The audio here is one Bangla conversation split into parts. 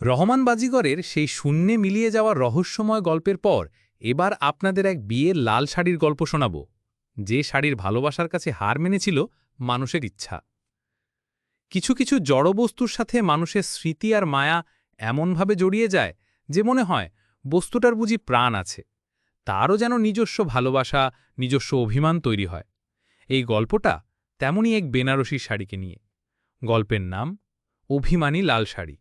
রহমান বাজিগরের সেই শূন্যে মিলিয়ে যাওয়া রহস্যময় গল্পের পর এবার আপনাদের এক বিয়ের লাল শাড়ির গল্প শোনাব, যে শাড়ির ভালোবাসার কাছে হার মেনেছিল মানুষের ইচ্ছা। কিছু কিছু জড়বস্তুর সাথে মানুষের স্মৃতি আর মায়া এমনভাবে জড়িয়ে যায় যে মনে হয় বস্তুটার বুঝি প্রাণ আছে, তারও যেন নিজস্ব ভালোবাসা, নিজস্ব অভিমান তৈরি হয়। এই গল্পটা তেমনই এক বেনারসি শাড়িকে নিয়ে। গল্পের নাম, অভিমানী লাল শাড়ি।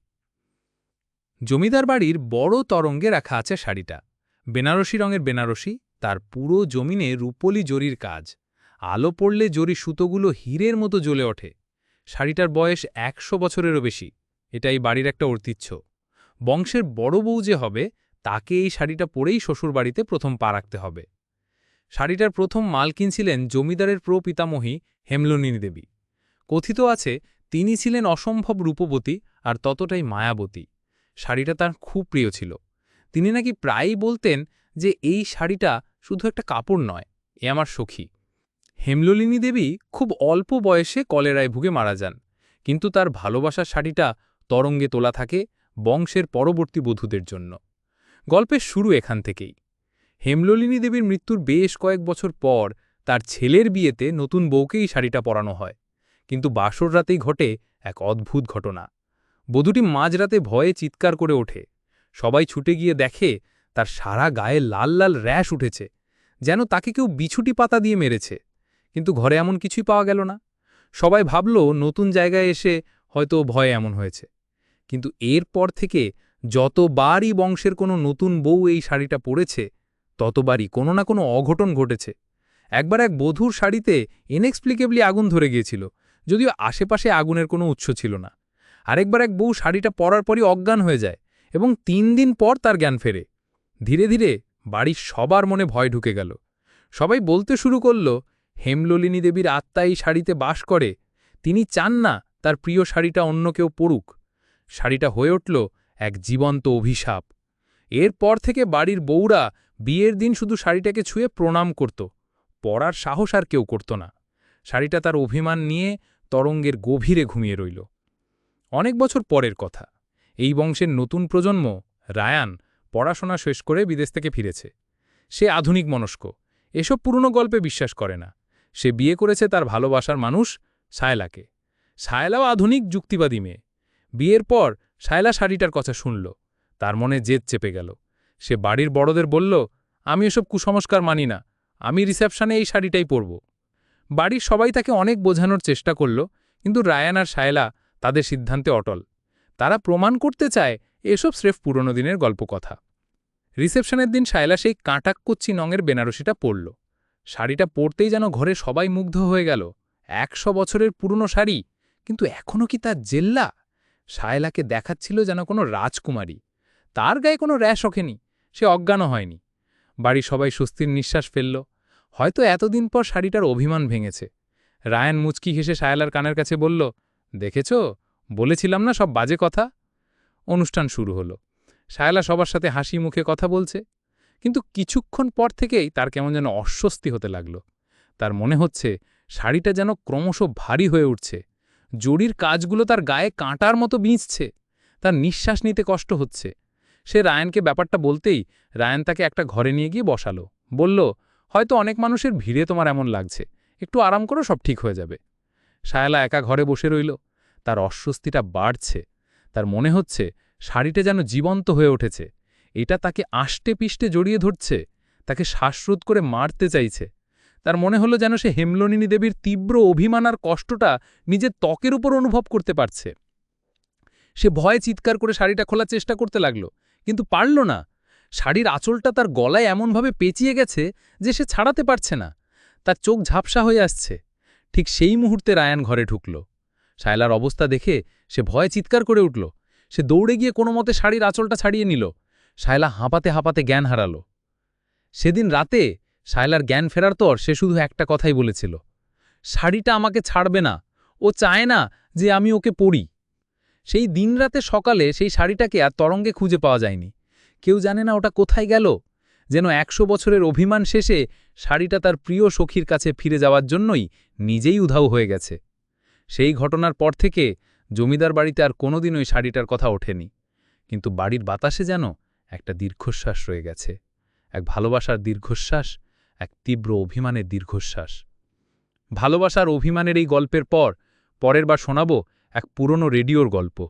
জমিদার বাড়ির বড় তরঙ্গে রাখা আছে শাড়িটা। বেনারসি রঙের বেনারসি, তার পুরো জমিনে রূপলি জরির কাজ। আলো পড়লে জরি সুতোগুলো হীরের মতো জ্বলে ওঠে। শাড়িটার বয়স একশো বছরেরও বেশি। এটাই বাড়ির একটা ঐতিহ্য। বংশের বড় বউ যে হবে, তাকে এই শাড়িটা পরেই শ্বশুরবাড়িতে প্রথম পা রাখতে হবে। শাড়িটার প্রথম মালকিন ছিলেন জমিদারের প্রপিতামহী হেমলনিনী দেবী। কথিত আছে, তিনি ছিলেন অসম্ভব রূপবতী আর ততটাই মায়াবতী। শাড়িটা তার খুব প্রিয় ছিল। তিনি নাকি প্রায়ই বলতেন যে এই শাড়িটা শুধু একটা কাপড় নয়, এ আমার সখী। হেমললিনী দেবী খুব অল্প বয়সে কলেরায় ভুগে মারা যান, কিন্তু তার ভালোবাসার শাড়িটা তরঙ্গে তোলা থাকে বংশের পরবর্তী বধূদের জন্য। গল্পের শুরু এখান থেকেই। হেমললিনী দেবীর মৃত্যুর বেশ কয়েক বছর পর তার ছেলের বিয়েতে নতুন বউকেই শাড়িটা পরানো হয়, কিন্তু বাসর রাতেই ঘটে এক অদ্ভুত ঘটনা। বধূটি মাঝরাতে ভয়ে চিৎকার করে ওঠে। সবাই ছুটে গিয়ে দেখে তার সারা গায়ে লাল লাল র্যাশ উঠেছে, যেন তাকে কেউ বিছুটি পাতা দিয়ে মেরেছে। কিন্তু ঘরে এমন কিছুই পাওয়া গেল না। সবাই ভাবল নতুন জায়গায় এসে হয়তো ভয়ে এমন হয়েছে। কিন্তু এরপর থেকে যতবারই বংশের কোনো নতুন বউ এই শাড়িটা পরেছে, ততবারই কোনো না কোনো অঘটন ঘটেছে। একবার এক বধূর শাড়িতে ইনএক্সপ্লিকেবলি আগুন ধরে গিয়েছিল, যদিও আশেপাশে আগুনের কোনো উৎস ছিল না। আরেকবার এক বউ শাড়িটা পরার পরই অজ্ঞান হয়ে যায় এবং তিন দিন পর তার জ্ঞান ফেরে। ধীরে ধীরে বাড়ির সবার মনে ভয় ঢুকে গেল। সবাই বলতে শুরু করল, হেমললিনী দেবীর আত্মা এই শাড়িতে বাস করে, তিনি চান না তার প্রিয় শাড়িটা অন্য কেউ পড়ুক শাড়িটা হয়ে উঠল এক জীবন্ত অভিশাপ। এরপর থেকে বাড়ির বউরা বিয়ের দিন শুধু শাড়িটাকে ছুঁয়ে প্রণাম করত, পরার সাহস আর কেউ করত না। শাড়িটা তার অভিমান নিয়ে তরঙ্গের গভীরে ঘুমিয়ে রইল। অনেক বছর পরের কথা। এই বংশের নতুন প্রজন্ম, রায়ান, পড়াশোনা শেষ করে বিদেশ থেকে ফিরেছে। সে আধুনিক মনস্ক, এসব পুরনো গল্পে বিশ্বাস করে না। সে বিয়ে করেছে তার ভালোবাসার মানুষ সায়লাকে। সায়লাও আধুনিক, যুক্তিবাদী মেয়ে। বিয়ের পর সায়লা শাড়িটার কথা শুনল। তার মনে জেদ চেপে গেল। সে বাড়ির বড়দের বলল, আমি এসব কুসংস্কার মানি না। আমি রিসেপশনে এই শাড়িটাই পরব। বাড়ির সবাই তাকে অনেক বোঝানোর চেষ্টা করল, কিন্তু রায়ান আর সায়লা তাদের সিদ্ধান্তে অটল। তারা প্রমাণ করতে চায় এসব স্রেফ পুরনো দিনের গল্প কথা। রিসেপশনের দিন শায়লা সেই কাঁটাক কাঁটাক্কুচ্ছি নঙের বেনারসিটা পরল। শাড়িটা পরতেই যেন ঘরে সবাই মুগ্ধ হয়ে গেল। একশো বছরের পুরনো শাড়ি, কিন্তু এখনও কি তার জেল্লা? শায়লাকে দেখাচ্ছিল যেন কোনো রাজকুমারী। তার গায়ে কোনো র্যাশ ওখেনি সে অজ্ঞানও হয়নি। বাড়ি সবাই স্বস্তির নিঃশ্বাস ফেলল। হয়তো এতদিন পর শাড়িটার অভিমান ভেঙেছে। রায়ান মুচকি হেসে শায়লার কানের কাছে বলল দেখেছ? বলেছিলাম না সব বাজে কথা? অনুষ্ঠান শুরু হলো। শায়লা সবার সাথে হাসি মুখে কথা বলছে। কিন্তু কিছুক্ষণ পর থেকেই তার কেমন যেন অস্বস্তি হতে লাগল। তার মনে হচ্ছে শাড়িটা যেন ক্রমশ ভারী হয়ে উঠছে। জড়ির কাজগুলো তার গায়ে কাঁটার মতো বিঁচছে তার নিঃশ্বাস নিতে কষ্ট হচ্ছে। সে রায়ানকে ব্যাপারটা বলতেই রায়ান তাকে একটা ঘরে নিয়ে গিয়ে বসালো। বলল, হয়তো অনেক মানুষের ভিড়ে তোমার এমন লাগছে। একটু আরাম করো, সব ঠিক হয়ে যাবে। শায়লা একা ঘরে বসে রইল। তার অস্বস্তিটা বাড়ছে। তার মনে হচ্ছে শাড়িটা যেন জীবন্ত হয়ে উঠেছে। এটা তাকে আষ্টে পিষ্টে জড়িয়ে ধরছে, তাকে শ্বাসরোধ করে মারতে চাইছে। তার মনে হলো যেন সে হেমলনিনী দেবীর তীব্র অভিমান আর কষ্টটা নিজের ত্বকের উপর অনুভব করতে পারছে। সে ভয়ে চিৎকার করে শাড়িটা খোলার চেষ্টা করতে লাগল, কিন্তু পারল না। শাড়ির আঁচলটা তার গলায় এমনভাবে পেঁচিয়ে গেছে যে সে ছাড়াতে পারছে না। তার চোখ ঝাপসা হয়ে আসছে। ঠিক সেই মুহূর্তে রায়ান ঘরে ঢুকল। শায়লার অবস্থা দেখে সে ভয়ে চিৎকার করে উঠল। সে দৌড়ে গিয়ে কোনো মতে শাড়ির আঁচলটা ছাড়িয়ে নিল। শায়লা হাঁপাতে হাঁপাতে জ্ঞান হারাল। সেদিন রাতে শায়লার জ্ঞান ফেরার তর সে শুধু একটা কথাই বলেছিল। শাড়িটা আমাকে ছাড়বে না। ও চায় না যে আমি ওকে পড়ি সেই দিন রাতে সকালে সেই শাড়িটাকে আর তরঙ্গে খুঁজে পাওয়া যায়নি। কেউ জানে না ওটা কোথায় গেল। যেন একশো বছরের অভিমান শেষে শাড়িটা তার প্রিয় সখীর কাছে ফিরে যাওয়ার জন্যই নিজেই উধাও হয়ে গেছে। সেই ঘটনার পর থেকে জমিদার বাড়িতে আর কোনোদিন ওই শাড়িটার কথা ওঠেনি। কিন্তু বাড়ির বাতাসে যেন একটা দীর্ঘশ্বাস রয়ে গেছে। এক ভালোবাসার দীর্ঘশ্বাস, এক তীব্র অভিমানের দীর্ঘশ্বাস। ভালোবাসার অভিমানের এই গল্পের পর, পরের বার শোনাব এক পুরনো রেডিওর গল্প।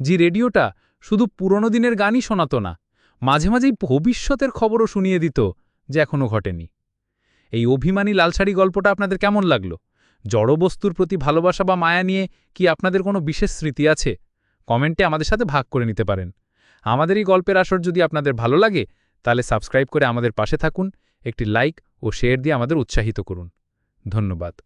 যে রেডিওটা শুধু পুরনো দিনের গানই শোনাতো না, মাঝে মাঝেই ভবিষ্যতের খবরও শুনিয়ে দিত যে এখনও ঘটেনি। এই অভিমানী লালসারি গল্পটা আপনাদের কেমন লাগল? জড়বস্তুর প্রতি ভালোবাসা বা মায়া নিয়ে কি আপনাদের কোনো বিশেষ স্মৃতি আছে? কমেন্টে আমাদের সাথে ভাগ করে নিতে পারেন। আমাদের এই গল্পের আসর যদি আপনাদের ভালো লাগে, তাহলে সাবস্ক্রাইব করে আমাদের পাশে থাকুন, একটি লাইক ও শেয়ার দিয়ে আমাদের উৎসাহিত করুন। ধন্যবাদ।